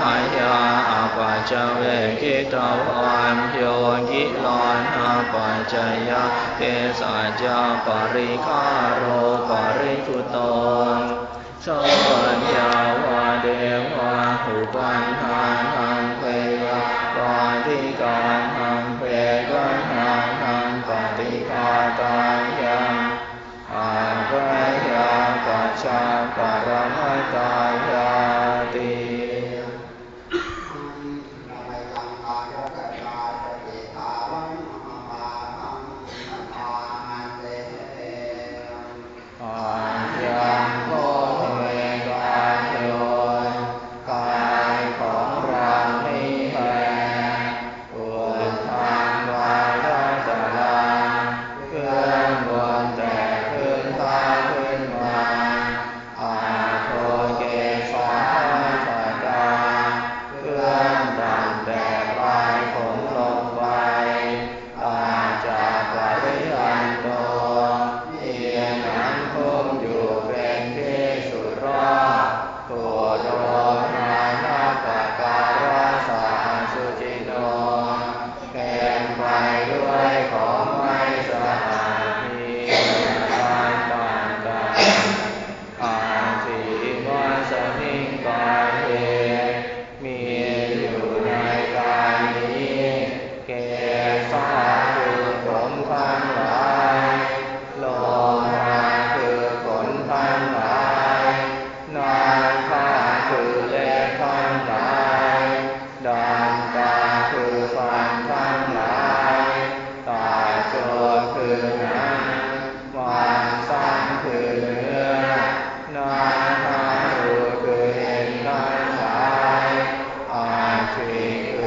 หายาอาปัจจเวกิตวันโยกิลอนอาปัจจยาเทสัจจาปริคาโรปริคุตนสัมปัญญาวาเดวะหุปันหานังเพยวาติการหังเพกันหานังปฏิฆาตายังอาภยาปัจจาปรมัตตา Amém.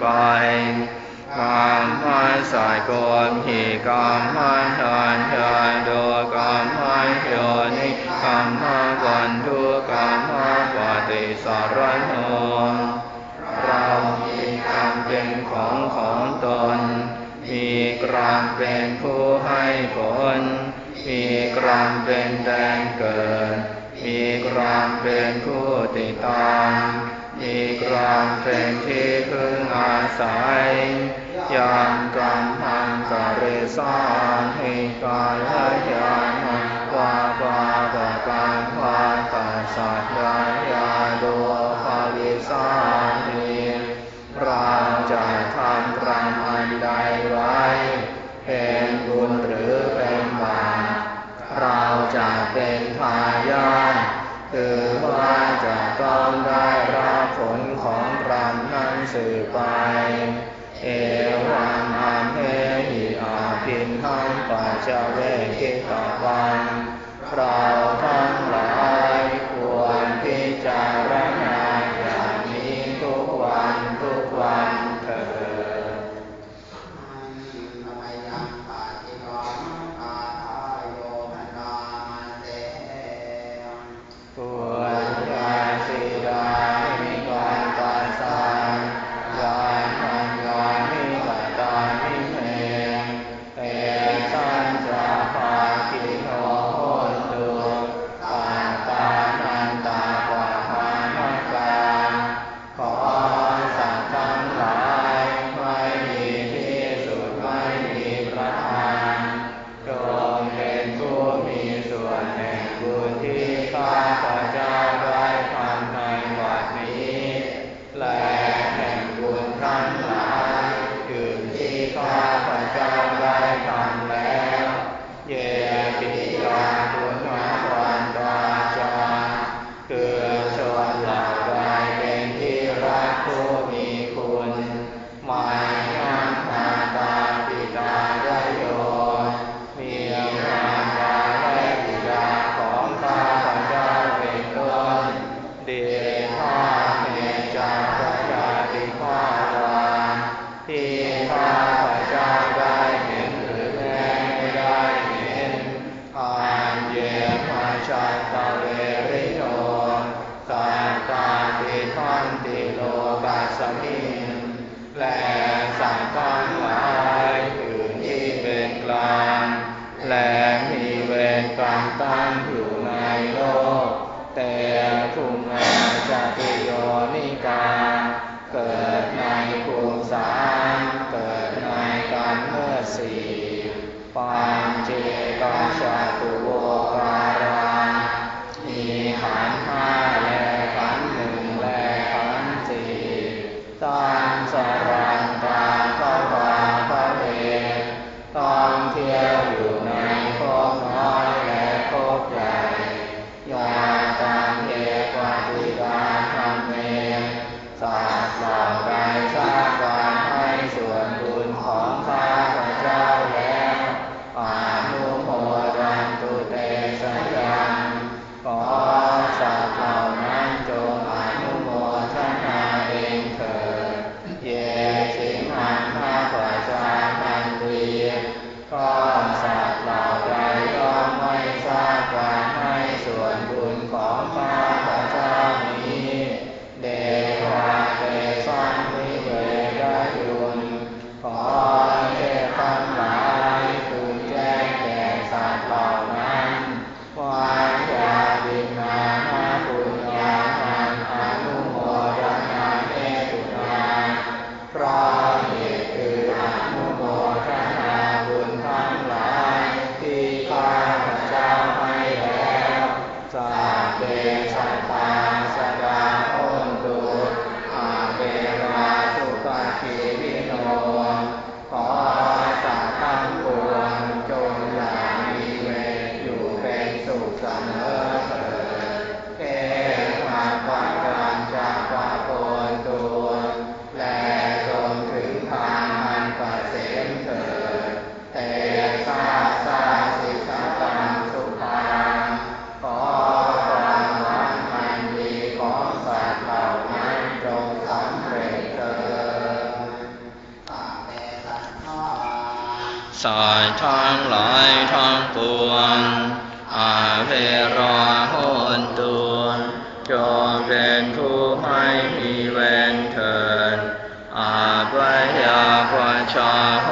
ไปกามพันสายกลหิกามพันทานทาโดกามพันโยนิกามพันวันทุกามพันปฏิสารโนเรามีกรรมเป็นของของตน มีกรรมเป็นผู้ให้ผล มีกรรมเป็นแดงเกิด มีกรรมเป็นผู้ติดตาม มีกลางเป็นที่พึ่งอาศัยยางกัมพังกเรสาหิกาลยยานังวาปาปะปังวาตัสสะยายาโดภาวิสาหิพราจะทำพรามอันใดไว้ เป็นบุญหรือเป็นบาปเราจะเป็น สืบไป เอวังหันเอหิอาพินหังปัจเว สีปัญเจกัสสา สายทั้งหลายทั้งปวงอาเพราหนตุจงเป็นผู้ไม่มีเวรเถิดอาบยาปชาโห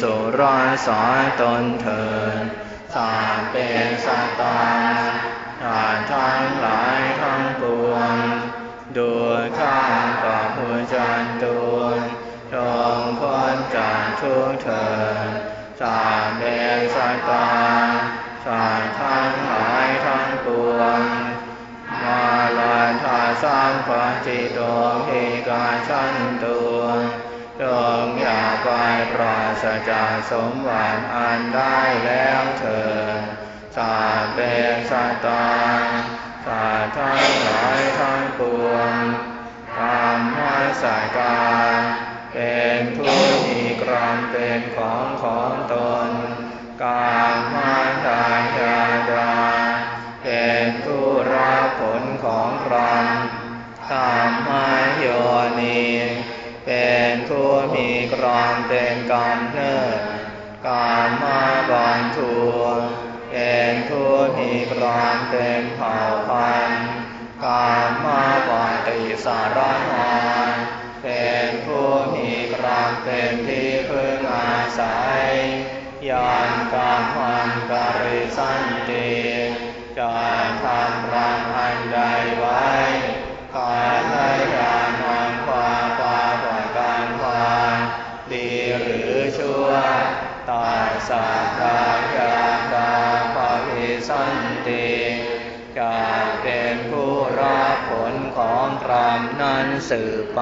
สุราสายตนเถิดสามเป็นสตตาทานทั้งหลายทั้งปวงดูข้ามกับผู้จันตุจงพ้นจากทุกเถิดสามเป็นสตตาทานทั้งหลายทั้งปวงมาลาทาสังปจิตงหิกาชัน ปราศจาสมบัติอันได้แล้วเถิดสาเปสตตาสาทั้งหลายทั้งปวงกรรมสายการเป็นผู้มีกรรมเป็นของของตนกรรมทายาดาเป็นผู้รับผลของกรรมธรรมโยนีเป็นผู้ กรรมเป็นกรรมเนิดกรรมบันทุเป็นผู้มีกรรมเป็นเผ่าพันธุ์กรรมปฏิสารหอนเป็นผู้มีกรรมเป็นที่พึ่งอาศัยยานกรรมันกริสันติจะทำรังอันใดไว้ สัตตายาตาปภิสันติการเป็นผู้รับผลของกรรมนั้นสืบไป